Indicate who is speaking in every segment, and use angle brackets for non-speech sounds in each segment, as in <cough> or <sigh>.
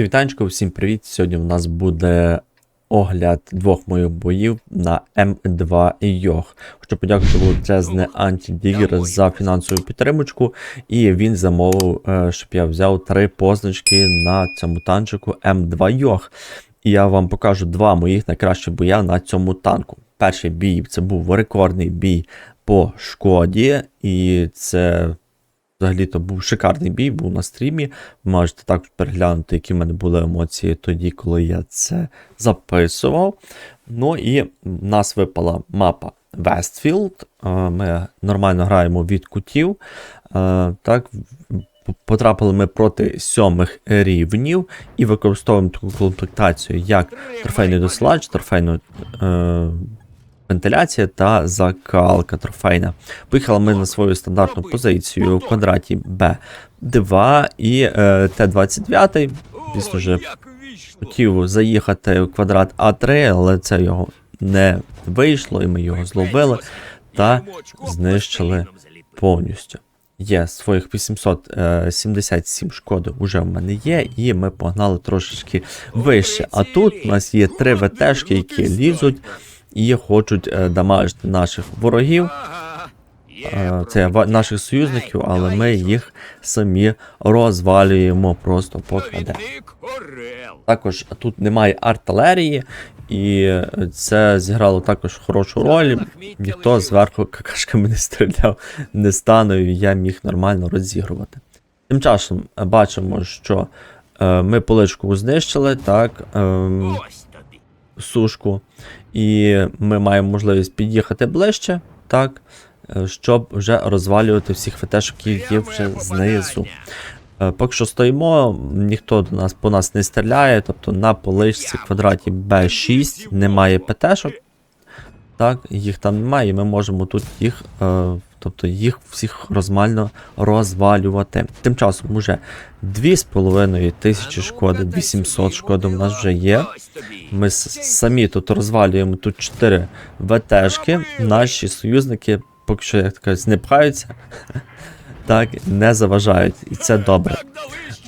Speaker 1: Вітанечко, всім привіт! Сьогодні в нас буде огляд двох моїх боїв на М2 Йох. Хочу подякувати величезне Антидігер за фінансову підтримочку, і він замовив, е, щоб я взяв три позначки на цьому танчику М2 Йох. І я вам покажу два моїх найкращих боя на цьому танку. Перший бій це був рекордний бій по шкоді, і це Взагалі-то був шикарний бій, був на стрімі. Можете також переглянути, які в мене були емоції тоді, коли я це записував. Ну і в нас випала мапа. Е, Ми нормально граємо від кутів. Е, Так, потрапили ми проти сьомих рівнів і використовуємо таку комплектацію, як трофейний досилач, трофейну. Е, Вентиляція та закалка трофейна. Поїхали ми на свою стандартну позицію в квадраті Б2 і е, Т-29. Звісно ж, хотів заїхати в квадрат А3, але це його не вийшло, і ми його зловили та знищили повністю. Є своїх 877 шкоди вже в мене є, і ми погнали трошечки вище. А тут у нас є три ВТшки, які лізуть і хочуть е, дамажити наших ворогів. Це наших союзників, але ми їх самі розвалюємо просто по КД. Також тут немає артилерії, і це зіграло також хорошу роль. Ніхто зверху какашками не стріляв, не стану, і я міг нормально розігрувати. Тим часом е, бачимо, що е, ми поличку знищили, так. Сушку, і ми маємо можливість під'їхати ближче, так, е, щоб вже розвалювати всіх ФТшок, які є вже знизу. Е, Поки що стоїмо, ніхто до нас по нас не стріляє, тобто на поличці квадраті Б6 немає ПТшок. Так, їх там немає, і ми можемо тут їх, е, тобто їх всіх розмально розвалювати. Тим часом уже 2,5 тисячі шкоди, 800 шкоди в нас вже є. Ми самі тут розвалюємо тут 4 ВТшки. Наші союзники поки що, як кажуть, не пхаються, <laughs> так, не заважають. І це добре.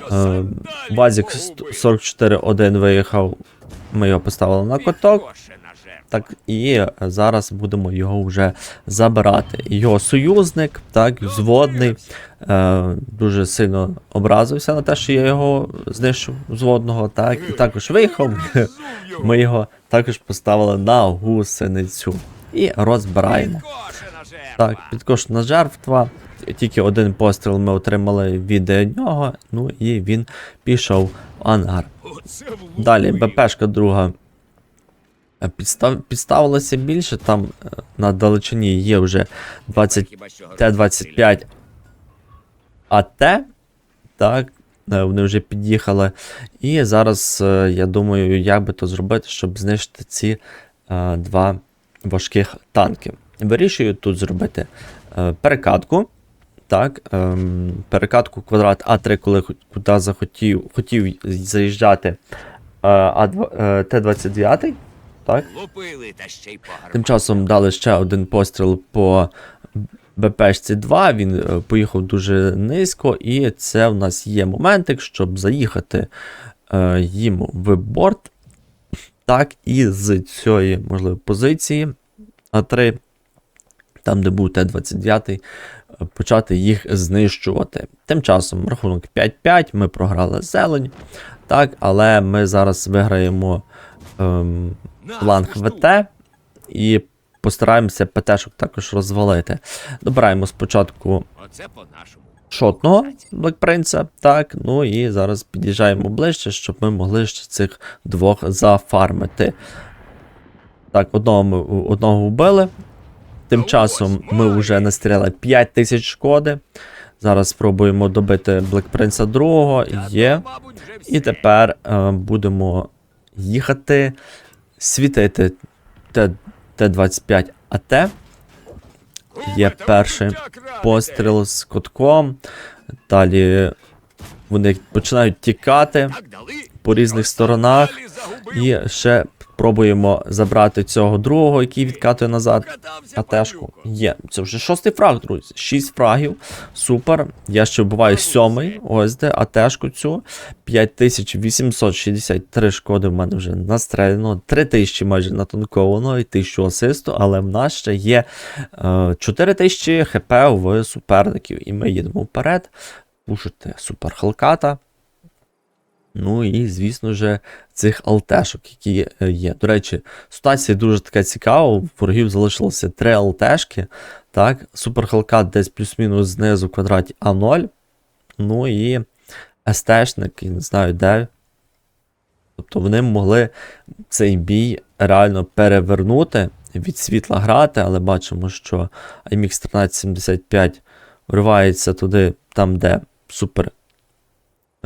Speaker 2: Сам
Speaker 1: Е,
Speaker 2: далі
Speaker 1: Вазік
Speaker 2: погубиш.
Speaker 1: 44-1 виїхав. Ми його поставили на коток. Так, і е, зараз будемо його вже забирати. Його союзник, так, взводний, е, дуже сильно образився на те, що я його знищив взводного, так, і також виїхав. <laughs> Ми його також поставили на гусеницю і розбираємо. Так, підкошена жертва. Тільки один постріл ми отримали від нього, ну і він пішов в ангар. Далі БПшка друга е, підстав, підставилася більше, там е, на далечині є вже 20 Т-25 АТ. Так, е, вони вже під'їхали. І зараз е, я думаю, як би то зробити, щоб знищити ці е, два важких танки. Вирішую тут зробити е, перекатку. Так, ем, перекатку квадрат А3, коли куди захотів хотів заїжджати е, А2, е, Т-29. Так. Тим часом дали ще один постріл по БПшці 2, він е, поїхав дуже низько, і це в нас є моментик, щоб заїхати е, їм в борт. Так, і з цієї, можливо, позиції А3, там, де був Т-29, е, почати їх знищувати. Тим часом рахунок 5-5, ми програли зелень. Так, але ми зараз виграємо ем, фланг. ВТ і постараємося ПТшок також розвалити. Добираємо спочатку шотного Блекпринца, так, ну і зараз під'їжджаємо ближче, щоб ми могли ще цих двох зафармити. Так, одного ми одного вбили. Тим часом ми вже настріляли 5 тисяч шкоди. Зараз спробуємо добити Блекпринца другого. Є. І тепер е, будемо їхати, світити Т- Т-25 АТ. Є перший? Постріл з кутком. Далі вони починають тікати по різних сторонах. І ще Пробуємо забрати цього другого, який відкатує назад. АТшку. Є. Це вже шостий фраг, друзі. Шість фрагів. Супер. Я ще вбиваю сьомий. Ось де АТшку цю. 5863 шкоди в мене вже настріляно. 3000 майже натанковано і 1000 асисту, але в нас ще є е, 4000 хп в суперників. І ми їдемо вперед. Пушити супер Халката. Ну і, звісно ж, цих алтешок, які е, є. До речі, ситуація дуже така цікава. У ворогів залишилося три алтешки. Так, Супер Халкат десь плюс-мінус знизу квадраті А0. Ну і СТшник, я не знаю де. Тобто вони могли цей бій реально перевернути, від світла грати, але бачимо, що IMX 1375 вривається туди, там, де супер,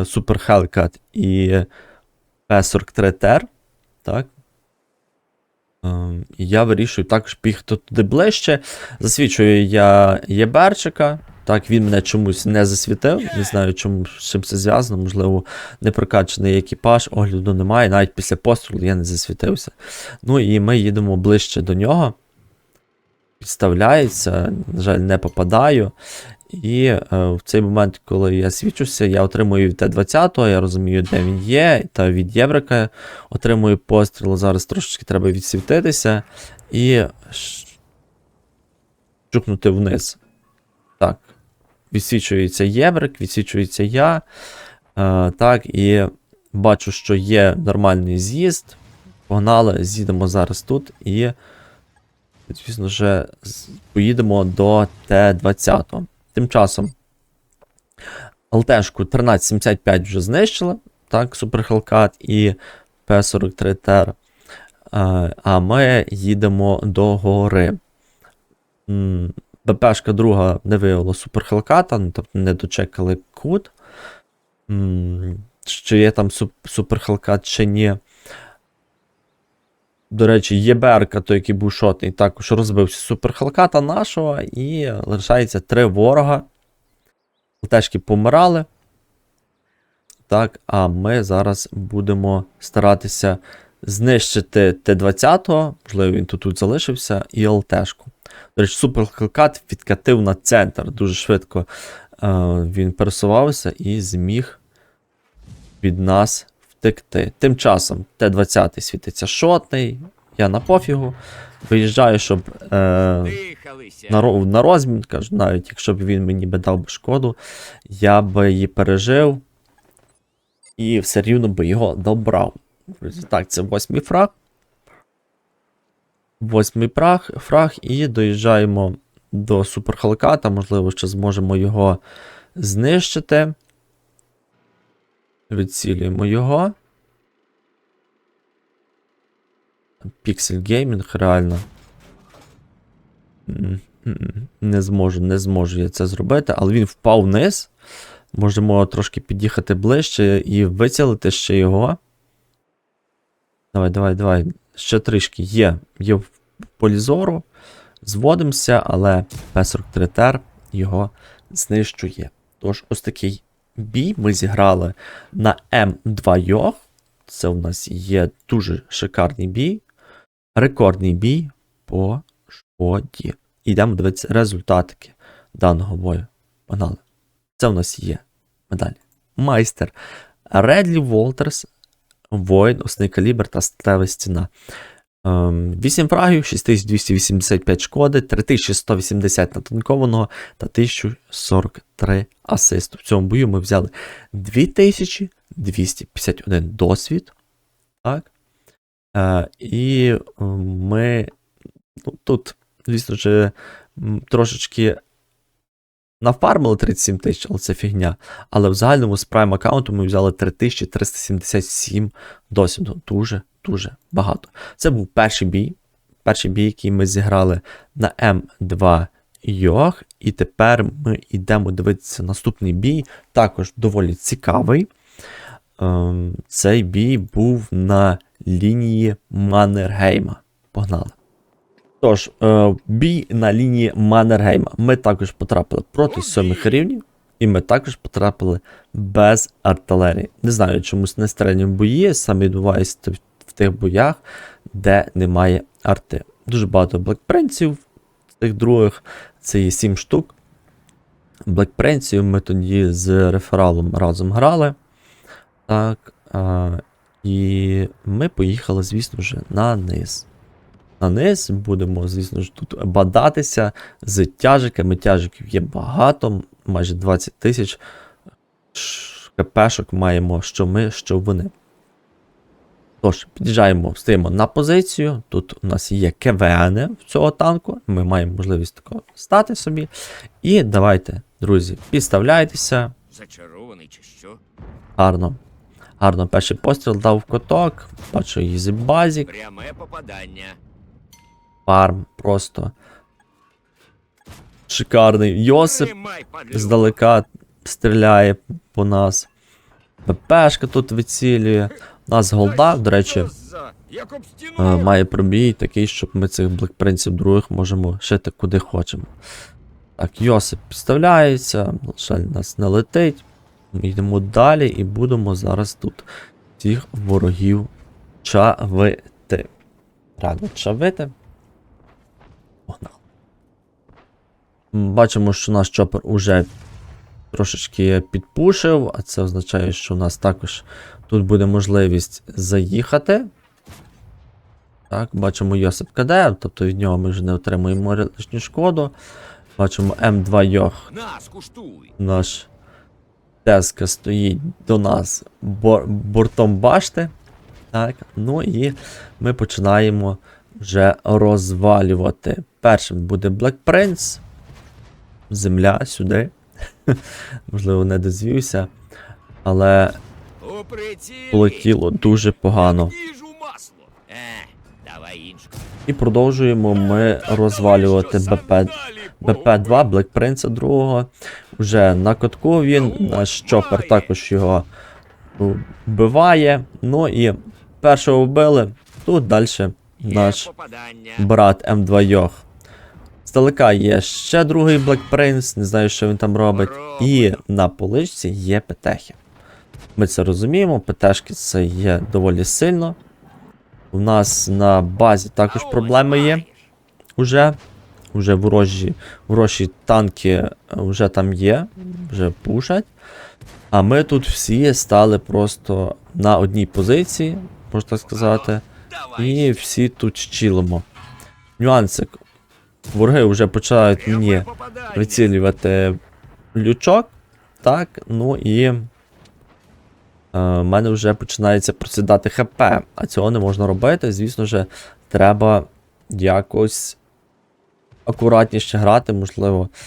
Speaker 1: супер Hellcat і P43 Ter. Так. Ем, я вирішую також бігти туди ближче. Засвічую я Єберчика. Так, він мене чомусь не засвітив. Не знаю, чому з чим це зв'язано. Можливо, не прокачаний екіпаж, огляду немає. Навіть після пострілу я не засвітився. Ну і ми їдемо ближче до нього. Підставляється, на жаль, не попадаю. І е, в цей момент, коли я свічуся, я отримую від Т-20, я розумію, де він є, та від Єврика отримую постріл. Зараз трошечки треба відсвітитися і чукнути вниз. Так. Відсвічується Єврик, відсвічується я. Е, так, і бачу, що є нормальний з'їзд. Погнали, з'їдемо зараз тут і, звісно ж, поїдемо до Т-20. Тим часом ЛТшку 1375 вже знищили, так, Супер Хелкат і П-43 Тер. А, а ми їдемо до гори. БПшка друга не виявила Супер Хелката, ну, тобто не дочекали кут. Чи є там суп- Супер Хелкат, чи ні. До речі, ЄБРка, той, який був шотний, також розбився Супер Хелката нашого, і лишається три ворога. ЛТшки помирали. Так, а ми зараз будемо старатися знищити Т-20, можливо, він тут, тут залишився, і ЛТшку. До речі, Супер Хелкат відкатив на центр. Дуже швидко е, він пересувався і зміг від нас втекти. Тим часом Т-20 світиться шотний, я на пофігу. Виїжджаю, щоб е, на, на розмін, кажу, навіть якщо б він мені би дав би шкоду, я би її пережив і все рівно би його добрав. Так, це восьмий фраг. Восьмий фраг, фраг і доїжджаємо до Суперхалката, можливо, ще зможемо його знищити. Відцілюємо його. Pixel Gaming, реально. Не зможу, не зможу я це зробити, але він впав вниз. Можемо трошки під'їхати ближче і вицілити ще його. Давай, давай, давай. Ще трішки є. Є в полі зору. Зводимося, але П-43 Тер його знищує. Тож, ось такий бій ми зіграли на М2 Йох. Це у нас є дуже шикарний бій. Рекордний бій по шкоді. Йдемо дивитися результатики даного бою. Погнали. Це у нас є медалі. Майстер Редлі Волтерс, воїн, основний калібр та сталева стіна. Ем, 8 фрагів, 6285 шкоди, 3180 натанкованого та 1043 асисту. В цьому бою ми взяли 2251 досвід. Так. Е, і е, ми ну, тут, звісно ж, трошечки нафармили 37 тисяч, але це фігня. Але в загальному з прайм аккаунту ми взяли 3377 досвіду. Дуже, дуже багато. Це був перший бій. Перший бій, який ми зіграли на М2 Йох. І тепер ми йдемо дивитися наступний бій. Також доволі цікавий. Ем, цей бій був на лінії Маннергейма. Погнали. Тож, е, бій на лінії Маннергейма. Ми також потрапили проти сьомих рівнів, і ми також потрапили без артилерії. Не знаю, чомусь не стрельні бої, саме відбуваються в в тих боях, де немає арти. Дуже багато блекпринців, цих других, це є 7 штук. Блекпринців ми тоді з рефералом разом грали. Так. А, і ми поїхали, звісно ж, на низ. На низ будемо, звісно ж, тут бадатися з тяжиками. Тяжиків є багато, майже 20 тисяч КПшок маємо, що ми, що вони. Тож, під'їжджаємо, стоїмо на позицію. Тут у нас є КВН в цього танку. Ми маємо можливість такого стати собі. І давайте, друзі, підставляйтеся.
Speaker 2: Зачарований чи що?
Speaker 1: Гарно. Гарно, перший постріл дав в коток. Бачу її базік.
Speaker 2: Пряме попадання.
Speaker 1: Фарм просто. Шикарний. Йосип здалека стріляє по нас. ППшка тут вицілює. Нас голда, до речі, е, має пробій такий, щоб ми цих блекпринців других можемо шити куди хочемо. Так, Йосип підставляється, жаль, нас не летить. Йдемо далі і будемо зараз тут всіх ворогів чавити. Реально чавити. Бачимо, що наш чопер уже трошечки підпушив, а це означає, що у нас також тут буде можливість заїхати. Так, бачимо Йосип КД, тобто від нього ми вже не отримуємо лишню шкоду. Бачимо М2 Йох, наш Теска стоїть до нас бор- бортом башти. Так, ну і ми починаємо вже розвалювати. Першим буде Black Prince. Земля сюди. <laughs> Можливо, не дозвівся. Але полетіло дуже погано.
Speaker 2: Е.
Speaker 1: І продовжуємо ми розвалювати БП. БП-2, Black Prince другого. Уже на катку він, наш чопер також його вбиває. Ну і першого вбили. Тут далі наш брат М2 Йох. Здалека є ще другий Black Prince, не знаю, що він там робить. І на поличці є ПТХи. Ми це розуміємо, ПТшки це є доволі сильно. У нас на базі також проблеми є. Уже. Уже ворожі, ворожі танки е, вже там є, вже пушать. А ми тут всі стали просто на одній позиції, можна так сказати. І всі тут щілимо. Нюансик. Вороги вже починають мені
Speaker 2: попадання.
Speaker 1: вицілювати лючок. Так, ну і. е, в мене вже починається просідати ХП, а цього не можна робити. Звісно ж, треба якось акуратніше грати, можливо, е,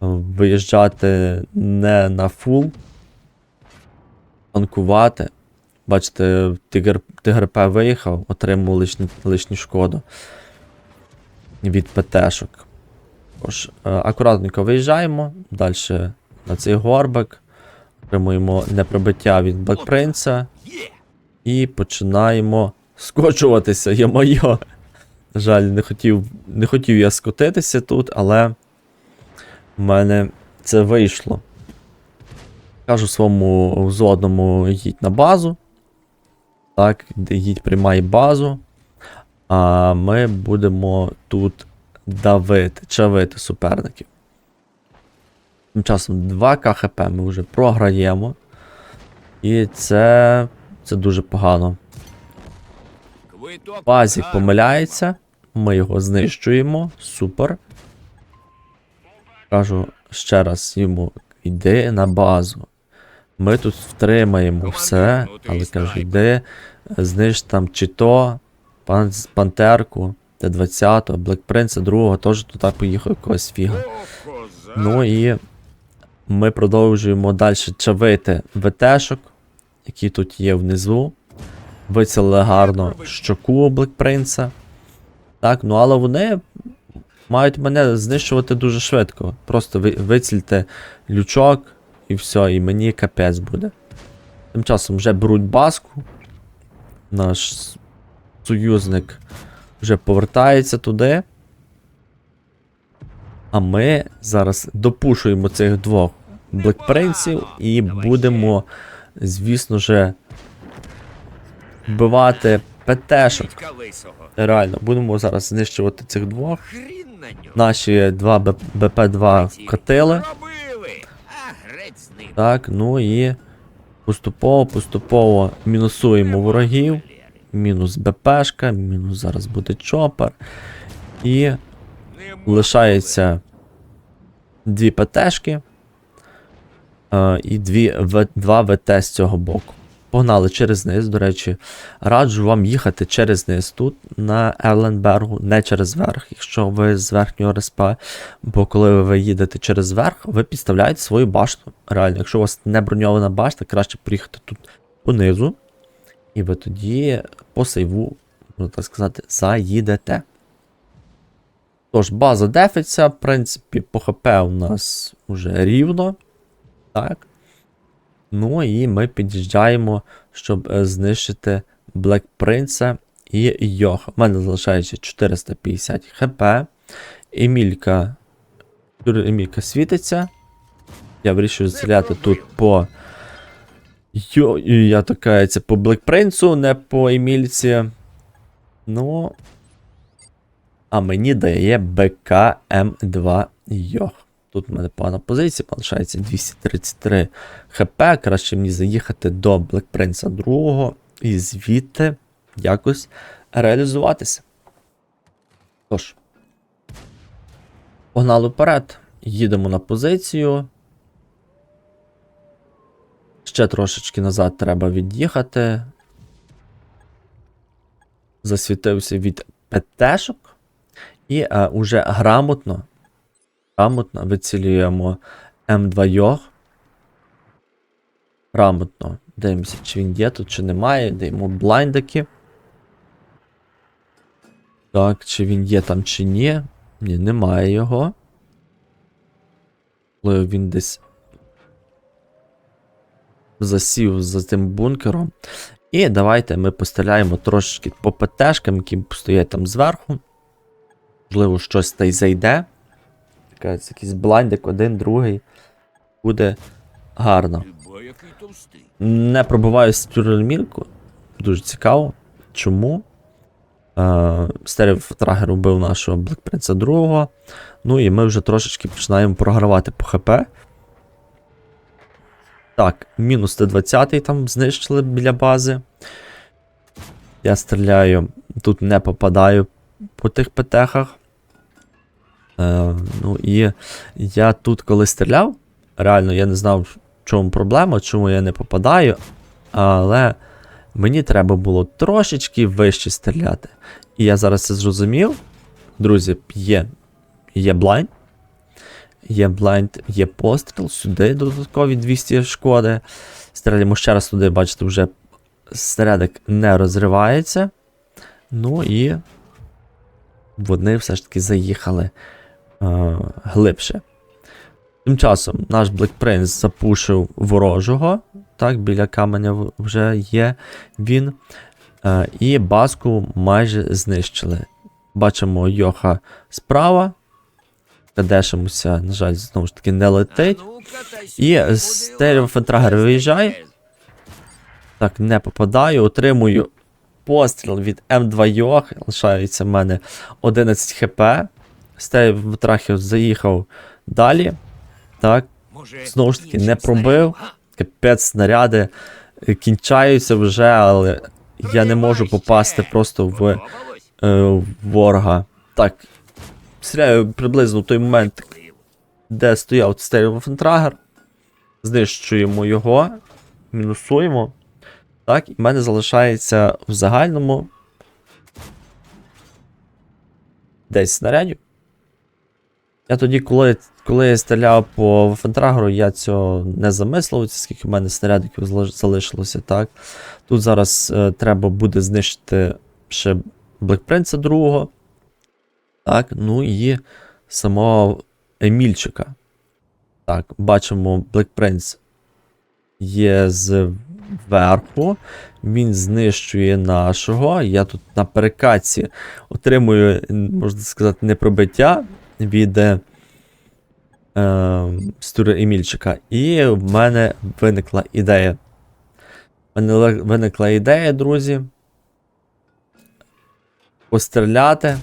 Speaker 1: виїжджати не на фул, танкувати. Бачите, Тигр, П виїхав, отримав лишню, лишню шкоду від ПТшок. Тож, е, акуратненько виїжджаємо, далі на цей горбик, отримуємо непробиття від Блекпринца і починаємо скочуватися, є моє. На жаль, не хотів, не хотів я скотитися тут, але в мене це вийшло. Кажу своєму взводному їдь на базу. Так, їдь приймай базу. А ми будемо тут давити, чавити суперників. Тим часом 2 КХП ми вже програємо. І це. це дуже погано. Базік помиляється. Ми його знищуємо. Супер. Кажу ще раз йому: йди на базу. Ми тут втримаємо все, але кажу, йди, знищ там чи то, пан, пантерку, Т-20, Блекпринца другого теж туди поїхав якогось фіга. Ну і ми продовжуємо далі чавити ВТшок, які тут є внизу. Вицілили гарно щоку Блекпринца. Так, ну але вони мають мене знищувати дуже швидко. Просто ви, вицільте лючок і все, і мені капець буде. Тим часом вже беруть баску. Наш союзник вже повертається туди. А ми зараз допушуємо цих двох блекпринців і будемо, звісно же, вбивати ПТшок. Реально, будемо зараз знищувати цих двох. Наші два БП-2
Speaker 2: Ці
Speaker 1: катили. Так, ну і поступово, поступово мінусуємо ворогів. Мінус БПшка, мінус зараз буде чопер. І лишається дві ПТшки е, і дві два ВТ з цього боку. Погнали через низ, до речі, раджу вам їхати через низ тут на Ерленбергу, не через верх, якщо ви з верхнього РСП. Бо коли ви їдете через верх, ви підставляєте свою башту. Реально, якщо у вас не броньована башта, краще приїхати тут понизу. І ви тоді по сейву, можна так сказати, заїдете. Тож, база дефиться, в принципі, по ХП у нас вже рівно. Так. Ну і ми під'їжджаємо, щоб е, знищити Black Prince і Йох. У мене залишається 450 хп. Емілька. Емілька світиться. Я вирішую стріляти тут по. Йо, я така, це по Prince, не по Емільці. Ну. А мені дає БКМ2 Йох. Тут в мене погана позиція, залишається 233 хп. Краще мені заїхати до Prince 2 і звідти якось реалізуватися. Тож, погнали вперед. Їдемо на позицію. Ще трошечки назад треба від'їхати. Засвітився від ПТшок. І е, уже грамотно, грамотно вицілюємо М2 Йог. Грамотно. Дивимося, чи він є тут, чи немає. Даємо блайндики. Так, чи він є там, чи ні. Ні, немає його. Коли він десь засів за тим бункером. І давайте ми постріляємо трошечки по ПТшкам, які стоять там зверху. Можливо, щось та й зайде. Якась якийсь блайндик, один, другий. Буде гарно. Не пробиваю стюрельмірку. Дуже цікаво. Чому? Е, Стерів Трагер убив нашого Prince 2. Ну і ми вже трошечки починаємо програвати по ХП. Так, мінус Т-20 там знищили біля бази. Я стріляю, тут не попадаю по тих ПТХах. Е, ну і я тут, коли стріляв, реально я не знав, в чому проблема, чому я не попадаю. Але мені треба було трошечки вище стріляти. І я зараз це зрозумів. Друзі, є, є блайнд. Є блайнд, є постріл, сюди додаткові 200 шкоди. Стріляємо ще раз туди, бачите, вже снарядик не розривається. Ну і вони все ж таки заїхали е, глибше. Тим часом наш Black Prince запушив ворожого. Так, біля каменя вже є він. Е, і баску майже знищили. Бачимо Йоха справа. Кадешимося, на жаль, знову ж таки не летить. І стереофентрагер виїжджає. Так, не попадаю, отримую постріл від М2 Йох. Лишається в мене 11 хп. Трахів заїхав далі. Так, Знову ж таки, не пробив. капець снаряди е, кінчаються вже, але я не можу попасти просто в е, в ворога. Так. Стріляю приблизно в той момент, де стояв стереофентрагер. Знищуємо його, мінусуємо. Так, і в мене залишається в загальному. Десь снарядів. Я тоді, коли, коли я стріляв по фентрагеру, я цього не замислився, скільки в мене снарядиків залишилося, так. Тут зараз е, треба буде знищити ще Prince 2. Так, ну і самого Емільчика. Так, бачимо, Black Prince є зверху. Він знищує нашого. Я тут на перекатці отримую, можна сказати, непробиття від е, е, стури Емільчика. І в мене виникла ідея. В мене виникла ідея, друзі. постріляти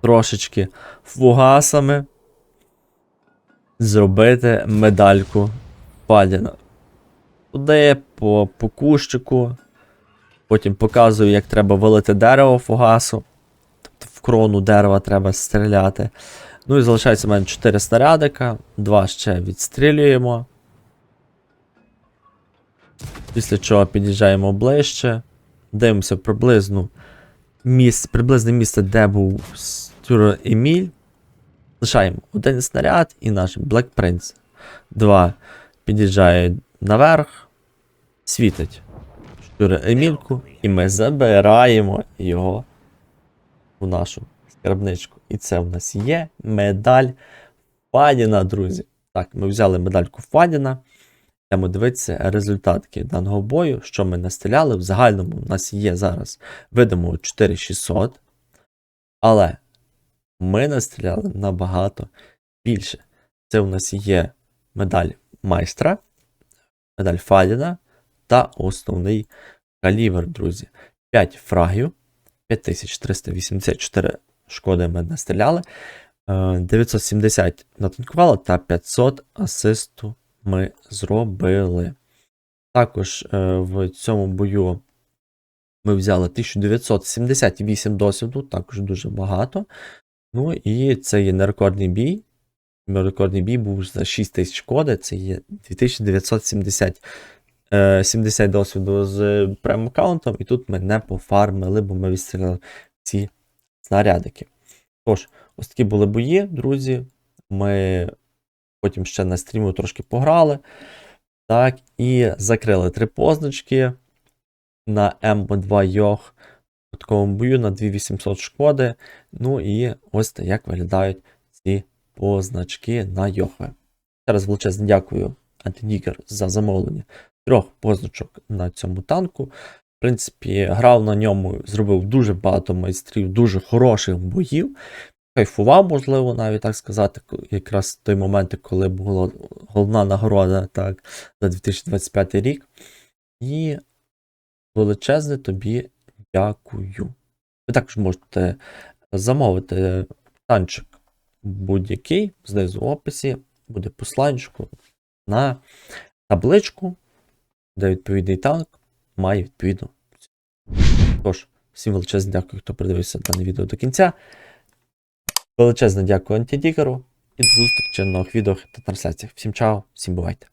Speaker 1: трошечки фугасами, зробити медальку Падіна. Туди по, по кущику. Потім показую, як треба валити дерево фугасу. Тобто в крону дерева треба стріляти. Ну і залишається в мене 4 снарядика, 2 ще відстрілюємо. Після чого під'їжджаємо ближче. Дивимося приблизну місце, приблизне місце, де був Стюр Еміль. Лишаємо один снаряд і наш Black Prince. Два під'їжджає наверх, світить Стюр Емільку, і ми забираємо його у нашу скарбничку. І це в нас є медаль Фадіна, друзі. Так, ми взяли медальку Фадіна. Йдемо дивитися результатки даного бою, що ми настріляли. В загальному у нас є зараз видимо 4600. Але ми настріляли набагато більше. Це у нас є медаль майстра, медаль Фадіна та основний калібр, друзі. 5 фрагів, 5384 шкоди ми настріляли. е, 970 натанкували та 500 асисту ми зробили. Також е, в цьому бою ми взяли 1978 досвіду, також дуже багато. Ну і це є нерекордний бій. Рекордний бій був за 6 тисяч шкоди, це є 2970 е, 70 досвіду з прем-аккаунтом, і тут ми не пофармили, бо ми відстріляли ці снарядики. Тож, ось такі були бої, друзі. Ми потім ще на стріму трошки пограли. Так, і закрили три позначки на М2 Йох у такому бою на 2800 шкоди. Ну і ось так як виглядають ці позначки на Йохве. Зараз величезне дякую Антинікер за замовлення трьох позначок на цьому танку. В принципі, грав на ньому, зробив дуже багато майстрів, дуже хороших боїв. Кайфував, можливо, навіть так сказати, якраз в той момент, коли була головна нагорода так, за 2025 рік. І величезне тобі дякую. Ви також можете замовити танчик будь-який, знизу в описі буде посланчику на табличку, де відповідний танк має відповідно. Тож, всім величезне дякую, хто придивився дане відео до кінця. Величезне дякую антидікеру і до зустрічі в нових відео та трансляціях. Всім чао, всім бувайте!